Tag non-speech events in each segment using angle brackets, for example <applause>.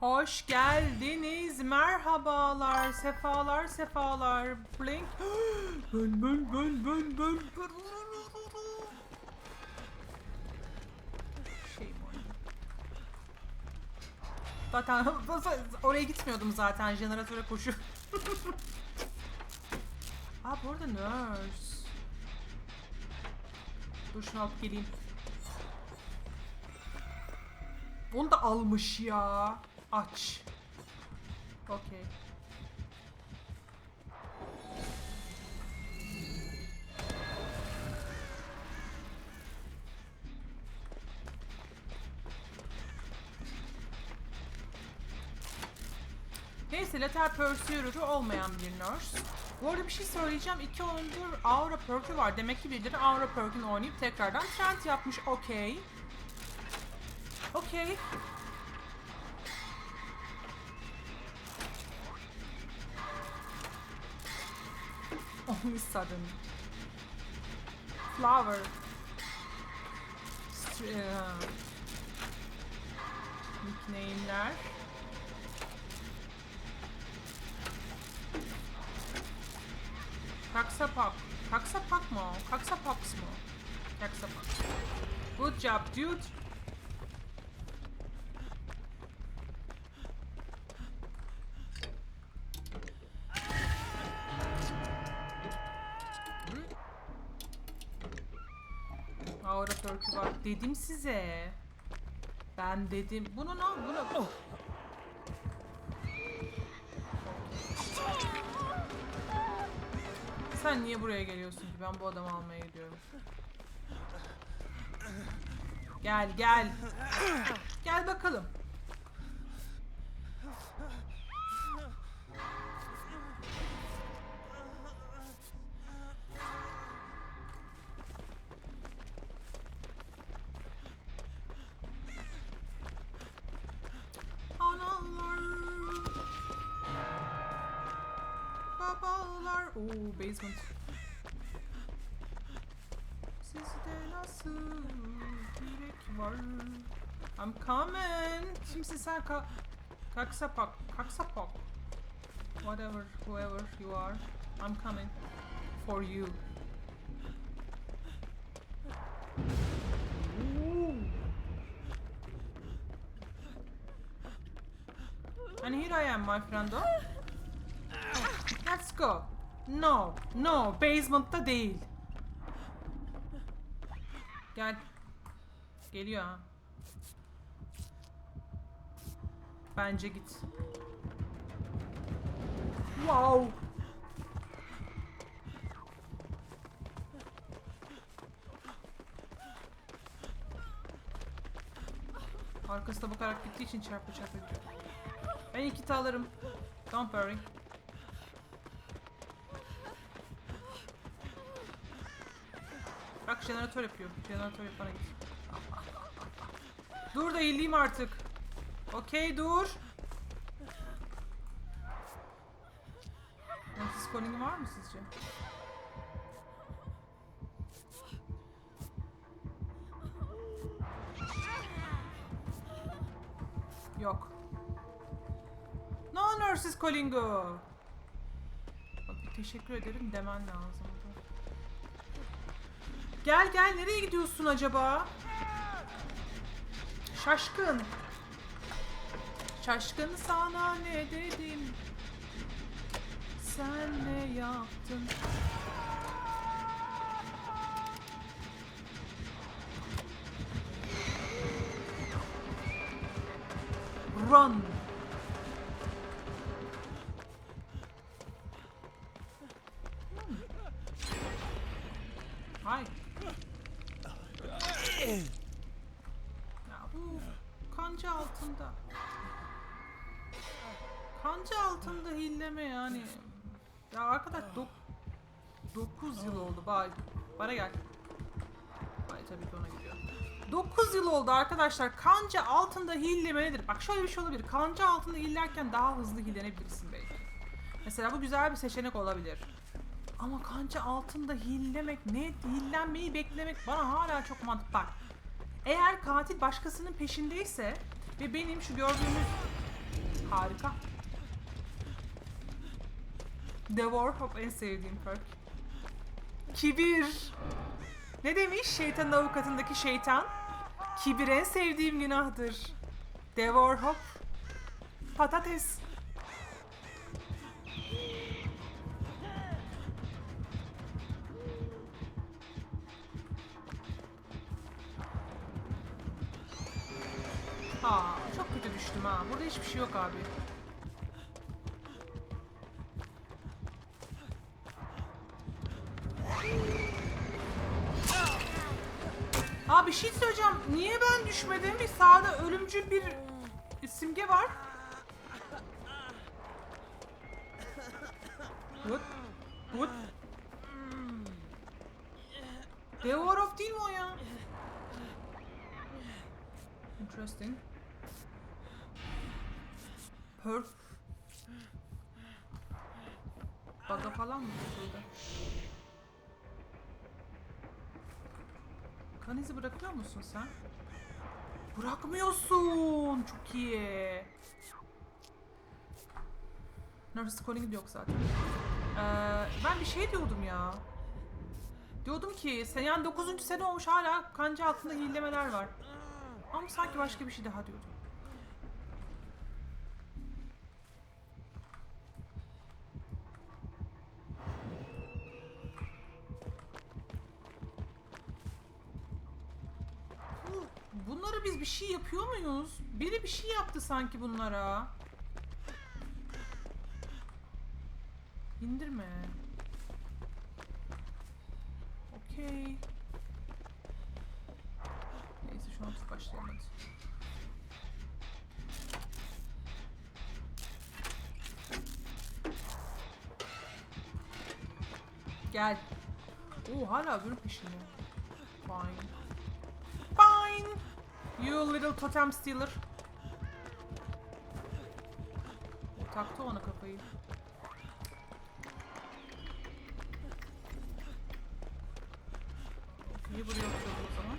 Hoş geldiniz. Merhabalar. Sefalar sefalar. Blink. <gasps> bön bön bön bön bön. Şey? Zaten <laughs> oraya gitmiyordum zaten. Jeneratöre koşu. <laughs> Aa bu arada nurse. Dur şunu alıp geleyim. Onu da almış ya. Aç. Okey. Neyse Letter Pursuer'ı olmayan bir nurse. Bu arada bir şey söyleyeceğim. İki oyundur Aura Perk'ü var. Demek ki birileri Aura Perk'ünü oynayıp tekrardan trend yapmış. Okey. Okey. Only sudden. Flower. Str- uh, nickname'ler. Kaksapak. Kaksapak mı o? Kaksapaks mı? Kaksapak. Good job dude. Aura Turkey var. Dedim size. Ben dedim. Bunu ne? Bunu... Sen niye buraya geliyorsun ki? Ben bu adamı almaya gidiyorum. Gel gel. Gel bakalım. Babalar. Oo basement. Sizde nasıl yürek var? I'm coming. Şimdi sen ka kaksapak, kaksapak. Whatever, whoever you are, I'm coming for you. And here I am, my friend. Go. No, no, basement'ta değil. Gel. Geliyor ha. Bence git. Wow. Arkasına bakarak gittiği için çarpı çarpı. Ben iki alırım. Don't worry. Jeneratör yapıyor. Jeneratör yapana git. Dur da iyileyim artık. Okey dur. Nefis calling var mı sizce? Yok. No nurses callingo. Bak teşekkür ederim demen lazımdı. Gel gel nereye gidiyorsun acaba? Şaşkın. Şaşkın sana ne dedim? Sen ne yaptın? Run. Kanca altında. Kanca altında hilleme yani. Ya arkadaş 9 yıl oldu. Bay. Bana gel. Bay tabii ki ona gidiyor. 9 yıl oldu arkadaşlar. Kanca altında hilleme nedir? Bak şöyle bir şey olabilir. Kanca altında hillerken daha hızlı hillenebilirsin belki. Mesela bu güzel bir seçenek olabilir. Ama kanca altında hillemek ne? Hillenmeyi beklemek bana hala çok mantıklı. Bak. Eğer katil başkasının peşindeyse ve benim şu gördüğünüz Harika. Devour Hop en sevdiğim perk. Kibir. Ne demiş şeytanın avukatındaki şeytan? Kibir en sevdiğim günahtır. Devour Hop. Patates. Aa, çok kötü düştüm ha. Burada hiçbir şey yok abi. Aa bir şey söyleyeceğim. Niye ben düşmedim? Bir sağda ölümcül bir simge var. What? What? Devorov değil mi o ya? Interesting. Perf. Baga falan mı tutuldu? Kan izi bırakıyor musun sen? Bırakmıyorsun. Çok iyi. Nurse calling yok zaten. Ee, ben bir şey diyordum ya. Diyordum ki sen yani 9. sene olmuş hala kanca altında hillemeler var. Ama sanki başka bir şey daha diyordum. Bir şey yapıyor muyuz? Biri bir şey yaptı sanki bunlara. İndirme. Okey. Neyse şuna atıp başlayalım hadi. Gel. Oo hala öbürü peşinde. Fine. You little totem stealer. Taktı ona kafayı. Okey buraya oturalım o zaman.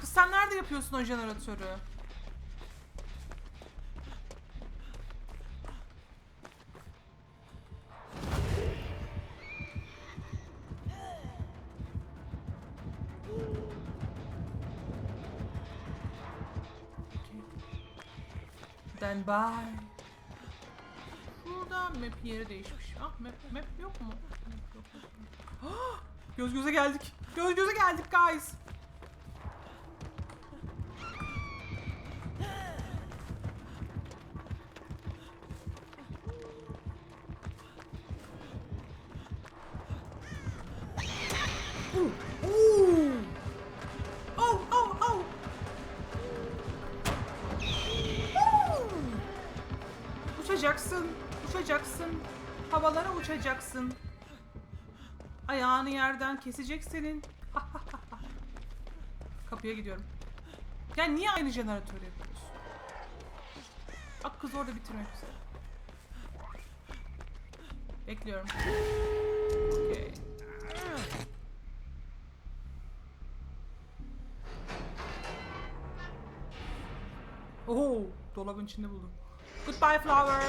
Kız sen nerede yapıyorsun o jeneratörü? Then bye. Şurada map yeri değişmiş. Ah map, map yok mu? Map yok, <gasps> Göz göze geldik. Göz göze geldik guys. Uçacaksın, uçacaksın. Havalara uçacaksın. Ayağını yerden kesecek senin. <laughs> Kapıya gidiyorum. Ya niye aynı jeneratörü yapıyorsun? Bak kız orada bitirmek üzere. Bekliyorum. Okey. Oo, dolabın içinde buldum. Goodbye flower.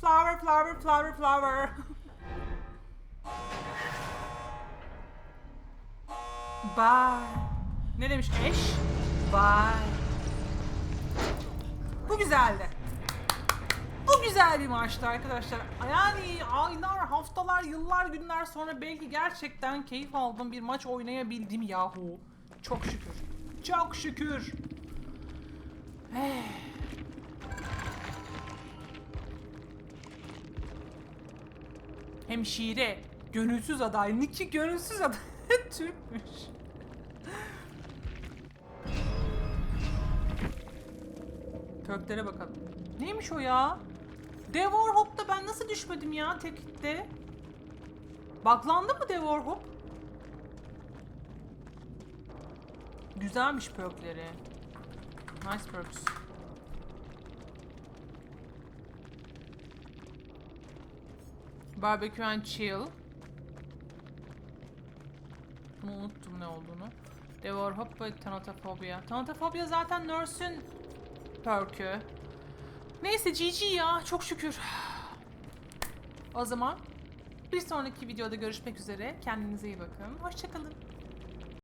Flower, flower, flower, flower. Bye. Ne demiş eş? Bye. Bu güzeldi. Bu güzel bir maçtı arkadaşlar. Yani aylar, haftalar, yıllar, günler sonra belki gerçekten keyif aldığım bir maç oynayabildim yahu. Çok şükür. Çok şükür. Eh. Hemşire, gönülsüz aday. Niki gönülsüz aday. <laughs> Türkmüş. Köklere bakalım. Neymiş o ya? Devor Hop'ta ben nasıl düşmedim ya tek hitte? Buglandı mı Devor Hop? Güzelmiş perkleri. Nice perks. Barbecue and chill. Bunu unuttum ne olduğunu. Devor hop ve tanatofobia. Tanatofobia zaten Nurse'ün perk'ü. Neyse GG ya çok şükür. O zaman bir sonraki videoda görüşmek üzere. Kendinize iyi bakın. Hoşçakalın.